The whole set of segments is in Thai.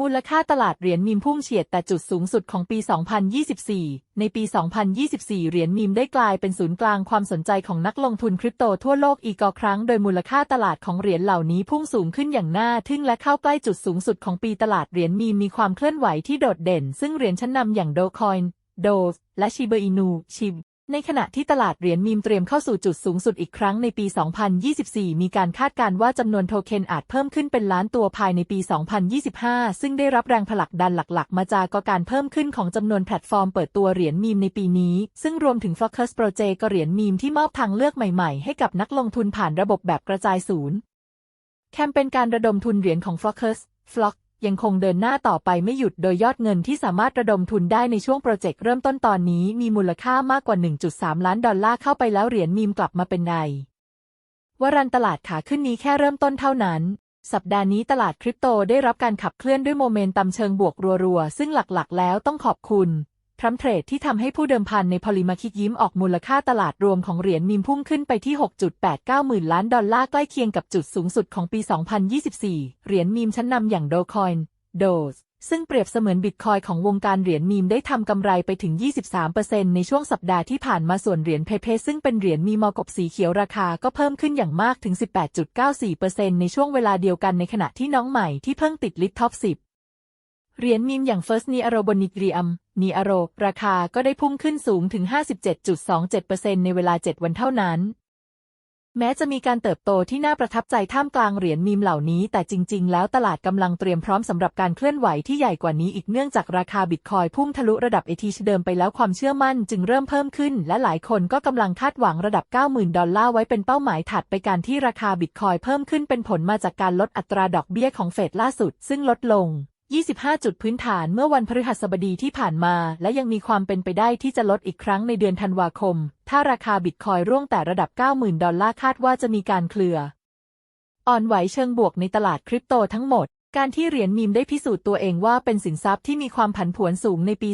มูลค่าตลาดเหรียญมีมพุ่งเฉียดแต่จุดสูงสุดของปี 2024 ในปี 2024 เหรียญมีมได้กลายเป็นศูนย์กลางความสนใจของนักลงทุนคริปโตทั่วโลกอีกครั้ง โดยมูลค่าตลาดของเหรียญเหล่านี้พุ่งสูงขึ้นอย่างน่าทึ่งและเข้าใกล้จุดสูงสุดของปีตลาดเหรียญมีมมีความเคลื่อนไหวที่โดดเด่น ซึ่งเหรียญชั้นนำอย่างโดคอยน์โดสและชิเบอินูชิบ ในขณะที่ตลาดเหรียญมีมเตรียมเข้าสู่จุดสูงสุดอีกครั้งในปี 2024 มีการคาดการณ์ว่าจำนวนโทเค็นอาจเพิ่มขึ้นเป็นล้านตัวภายในปี 2025 ซึ่งได้รับแรงผลักดันหลัก ๆ มาจากการเพิ่มขึ้นของจำนวนแพลตฟอร์มเปิดตัวเหรียญมีมในปีนี้ ซึ่งรวมถึง Focus Project ก็เหรียญมีมที่มอบทางเลือกใหม่ ๆ ให้กับนักลงทุนผ่านระบบแบบกระจายศูนย์ แคมเปญการระดมทุนเหรียญของ Focus Flock ยังคงเดินหน้าต่อไปไม่หยุดโดยยอดเงินที่สามารถระดมทุนได้ในช่วงโปรเจกต์เริ่มต้นตอนนี้มีมูลค่ามากกว่า 1.3 ล้านดอลลาร์เข้าไปแล้วเหรียญมีมกลับมาเป็นไงวรันตลาดขาขึ้นนี้แค่เริ่มต้นเท่านั้น สัปดาห์นี้ตลาดคริปโตได้รับการขับเคลื่อนด้วยโมเมนตัมเชิงบวกรัวๆ ซึ่งหลักๆ แล้วต้องขอบคุณ รัมเทรดที่ทำให้ผู้เดิมพันในพอลิมาคิกยิ้มออกมูลค่าตลาดรวมของเหรียญมีมพุ่งขึ้นไปที่ 6.89 หมื่นล้านดอลลาร์ใกล้เคียงกับจุดสูงสุดของปี 2024 เหรียญมีมชั้นนำอย่างโดคอยน์โดสซึ่งเปรียบเสมือนบิตคอยของวงการเหรียญมีมได้ทำกำไรไปถึง 23%ในช่วงสัปดาห์ที่ผ่านมาส่วนเหรียญเพเพซึ่งเป็นเหรียญมีมอกบสีเขียวราคาก็เพิ่มขึ้นอย่างมากถึง 18.94%ในช่วงเวลาเดียวกันในขณะที่น้องใหม่ที่เพิ่งติดลิสต์ท็อป 10 เหรียญมีมอย่าง First n i a r o b o n i g r i u m n i a r o ราคาก็ได้พุ่งขึ้นสูงถึง 57.27%ในเวลา 7 วันเท่านั้น แม้จะมีการเติบโตที่น่าประทับใจท่ามกลางเหรียญมีมเหล่านี้ แต่จริง ๆ แล้วตลาดกำลังเตรียมพร้อมสำหรับการเคลื่อนไหวที่ใหญ่กว่านี้อีกเนื่องจากราคาบิตคอยพุ่งทะลุระดับเอทีชเดิมไปแล้วความเชื่อมั่นจึงเริ่มเพิ่มขึ้น และหลายคนก็กำลังคาดหวังระดับ 90,000 ดอลลาร์ไว้เป็นเป้าหมายถัดไปการที่ราคาบิตคอยเพิ่มขึ้นเป็นผลมาจากการลดอัตราดอกเบี้ยของเฟดล่าสุด ซึ่งลดลง 25 จุดพื้นฐานเมื่อวันพฤหัสบดีที่ผ่านมา และยังมีความเป็นไปได้ที่จะลดอีกครั้งในเดือนธันวาคม ถ้าราคาบิตคอยร่วงแต่ระดับ 90,000 ดอลลาร์คาดว่าจะมีการเคลือ อ่อนไหวเชิงบวกในตลาดคริปโตทั้งหมด การที่เหรียญมีมได้พิสูจน์ตัวเองว่าเป็นสินทรัพย์ที่มีความผันผวนสูงในปี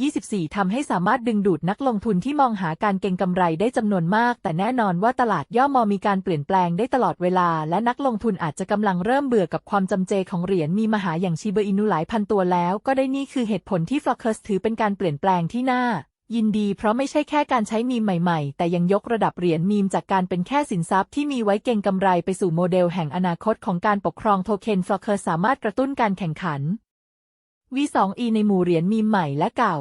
2024ทำให้สามารถดึงดูดนักลงทุนที่มองหาการเก็งกำไรได้จำนวนมาก แต่แน่นอนว่าตลาดย่อมอมีการเปลี่ยนแปลงได้ตลอดเวลา และนักลงทุนอาจจะกำลังเริ่มเบื่อกับความจำเจของเหรียญมีมหาอย่างชิเบอินุหลายพันตัวแล้ว ก็ได้นี่คือเหตุผลที่ฟลอคเคิสถือเป็นการเปลี่ยนแปลงที่น่า ยินดีเพราะไม่ใช่แค่การใช้มีมใหม่ๆ แต่ยังยกระดับเหรียญมีมจากการเป็นแค่สินทรัพย์ที่มีไว้เก็งกำไรไปสู่โมเดลแห่งอนาคตของการปกครองโทเค็นฟลอเคอร์สามารถกระตุ้นการแข่งขัน V2E ในหมู่เหรียญมีมใหม่และเก่า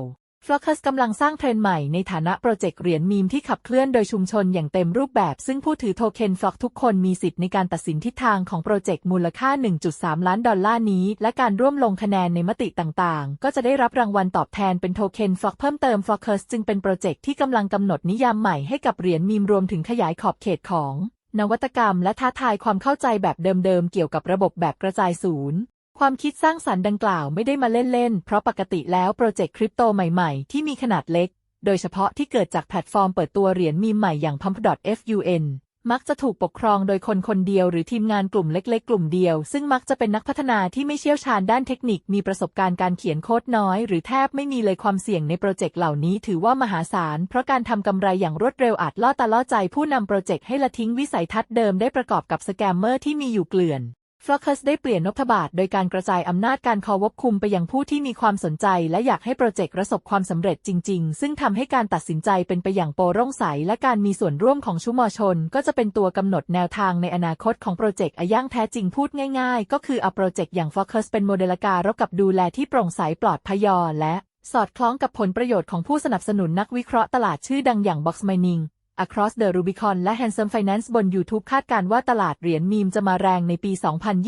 f l o c k u s กำลังสร้างเทรนด์ใหม่ในฐานะโปรเจกต์เหรียญมีมที่ขับเคลื่อนโดยชุมชนอย่างเต็มรูปแบบ ซึ่งผู้ถือโทเค็นฟล็อกทุกคนมีสิทธิ์ในการตัดสินทิศทางของโปรเจกต์มูลค่า 1.3 ล้านดอลลาร์นี้ และการร่วมลงคะแนนในมติต่างๆ ก็จะได้รับรางวัลตอบแทนเป็นโทเค็นฟล็อกเพิ่มเติม f l o c k u s จึงเป็นโปรเจกต์ที่กำลังกำหนดนิยามใหม่ให้กับเหรียญมีมรวมถึงขยายขอบเขตของ นวัตกรรม และท้าทายความเข้าใจแบบเดิมๆเกี่ยวกับระบบแบบกระจายศูนย์ ความคิดสร้างสรรค์ดังกล่าวไม่ได้มาเล่นๆ เพราะปกติแล้วโปรเจกต์คริปโตใหม่ๆ ที่มีขนาดเล็ก โดยเฉพาะที่เกิดจากแพลตฟอร์มเปิดตัวเหรียญมีใหม่อย่าง Pump.fun มักจะถูกปกครองโดยคนคนเดียวหรือทีมงานกลุ่มเล็กๆ กลุ่มเดียว ซึ่งมักจะเป็นนักพัฒนาที่ไม่เชี่ยวชาญด้านเทคนิคมีประสบการณ์การเขียนโค้ดน้อย หรือแทบไม่มีเลยความเสี่ยงในโปรเจกต์เหล่านี้ถือว่ามหาศาล เพราะการทำกำไรอย่างรวดเร็วอาจล่อตาล่อใจผู้นำโปรเจกต์ให้ละทิ้งวิสัยทัศน์เดิมได้ประกอบกับสแกมเมอร์ที่มีอยู่เกลื่อน ฟลอ c ัสได้เปลี่ยนนพบาทโดยการกระจายอำนาจการคอวบคุมไปยังผู้ที่มีความสนใจ และอยากให้โปรเจกต์ประสบความสำเร็จจริง ๆ ซึ่งทำให้การตัดสินใจเป็นไปอย่างโปร่งใส และการมีส่วนร่วมของชุมชน ก็จะเป็นตัวกำหนดแนวทางในอนาคตของโปรเจกต์อาย่างแท้จริงพูดง่ายๆ ก็คือเอาโปรเจกต์อย่าง f o c u s เป็นโมเดลการกับดูแลที่โปร่งใสปลอดพยอและสอดคล้องกับผลประโยชน์ของผู้สนับสนุนนักวิเคราะห์ตลาดชื่อดังอย่าง Box Mining Across the Rubicon และ Handsome Finance บน YouTube คาดการณ์ว่าตลาดเหรียญมีมจะมาแรงในปี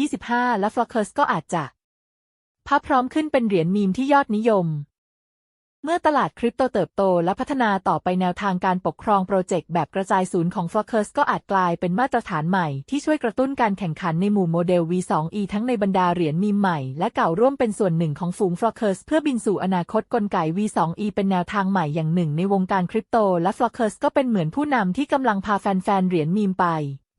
2025 และ Flockers ก็อาจจะภาพพร้อมขึ้นเป็นเหรียญมีมที่ยอดนิยม เมื่อตลาดคริปโตเติบโตและพัฒนาต่อไปแนวทางการปกครองโปรเจกต์แบบกระจายศูนย์ของ f l o c k u s ก็อาจกลายเป็นมาตรฐานใหม่ที่ช่วยกระตุ้นการแข่งขันในหมู่โมเดล V2E ทั้งในบรรดาเหรียญมีมใหม่และเก่าร่วมเป็นส่วนหนึ่งของฝูง f l o c k u s เพื่อบินสู่อนาคตกลไก V2E เป็นแนวทางใหม่อย่างหนึ่งในวงการคริปโตและ f l o c k u s ก็เป็นเหมือนผู้นำที่กำลังพาแฟนๆเหรียญมีมไป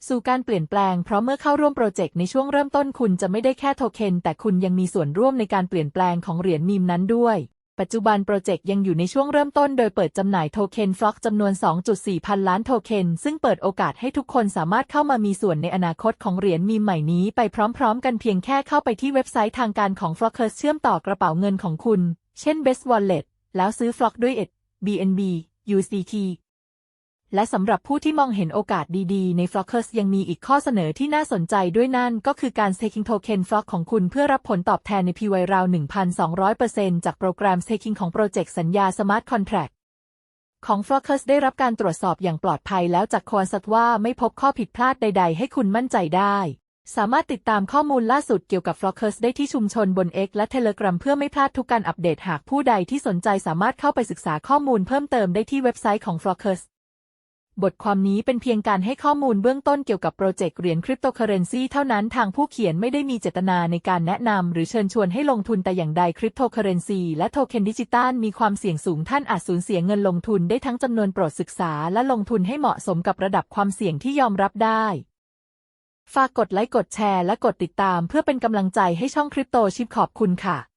สู่การเปลี่ยนแปลง เพราะเมื่อเข้าร่วมโปรเจกต์ในช่วงเริ่มต้นคุณจะไม่ได้แค่โทเค็นแต่คุณยังมีส่วนร่วมในการเปลี่ยนแปลงของเหรียญมีมนั้นด้วย ปัจจุบันโปรเจกต์ยังอยู่ในช่วงเริ่มต้นโดยเปิดจำหน่ายโทเค็นฟล็อกจำนวน 2.4 พันล้านโทเค็น ซึ่งเปิดโอกาสให้ทุกคนสามารถเข้ามามีส่วนในอนาคตของเหรียญมีใหม่นี้ไปพร้อมๆ กันเพียงแค่เข้าไปที่เว็บไซต์ทางการของ f l o c k e r เชื่อมต่อกระเป๋าเงินของคุณ เช่น Best Wallet แล้วซื้อ Flock ด้วย ETH BNB UCT และสำหรับผู้ที่มองเห็นโอกาสดีๆ ใน Flockers ยังมีอีกข้อเสนอที่น่าสนใจด้วยนั่นก็คือการ staking token Flock ของคุณเพื่อรับผลตอบแทนใน PY ราว 1,200%จากโปรแกรม staking ของโปรเจกต์สัญญา Smart Contract ของ Flockers ได้รับการตรวจสอบอย่างปลอดภัยแล้วจากควอนสัตว่าไม่พบข้อผิดพลาดใด ๆ ให้คุณมั่นใจได้ สามารถติดตามข้อมูลล่าสุดเกี่ยวกับ Flockers ได้ที่ชุมชนบน X และ Telegram เพื่อไม่พลาดทุกการอัปเดตหากผู้ใดที่สนใจสามารถเข้าไปศึกษาข้อมูลเพิ่มเติมได้ที่เว็บไซต์ของ Flockers บทความนี้เป็นเพียงการให้ข้อมูลเบื้องต้นเกี่ยวกับโปรเจกต์เหรียญคริปโตเคอเรนซีเท่านั้นทางผู้เขียนไม่ได้มีเจตนาในการแนะนำหรือเชิญชวนให้ลงทุนแต่อย่างใดคริปโตเคอเรนซีและโทเค็นดิจิตอลมีความเสี่ยงสูงท่านอาจสูญเสียเงินลงทุนได้ทั้งจำนวนโปรดศึกษาและลงทุนให้เหมาะสมกับระดับความเสี่ยงที่ยอมรับได้ ฝากกดไลค์กดแชร์และกดติดตามเพื่อเป็นกำลังใจให้ช่องคริปโตชิปขอบคุณค่ะ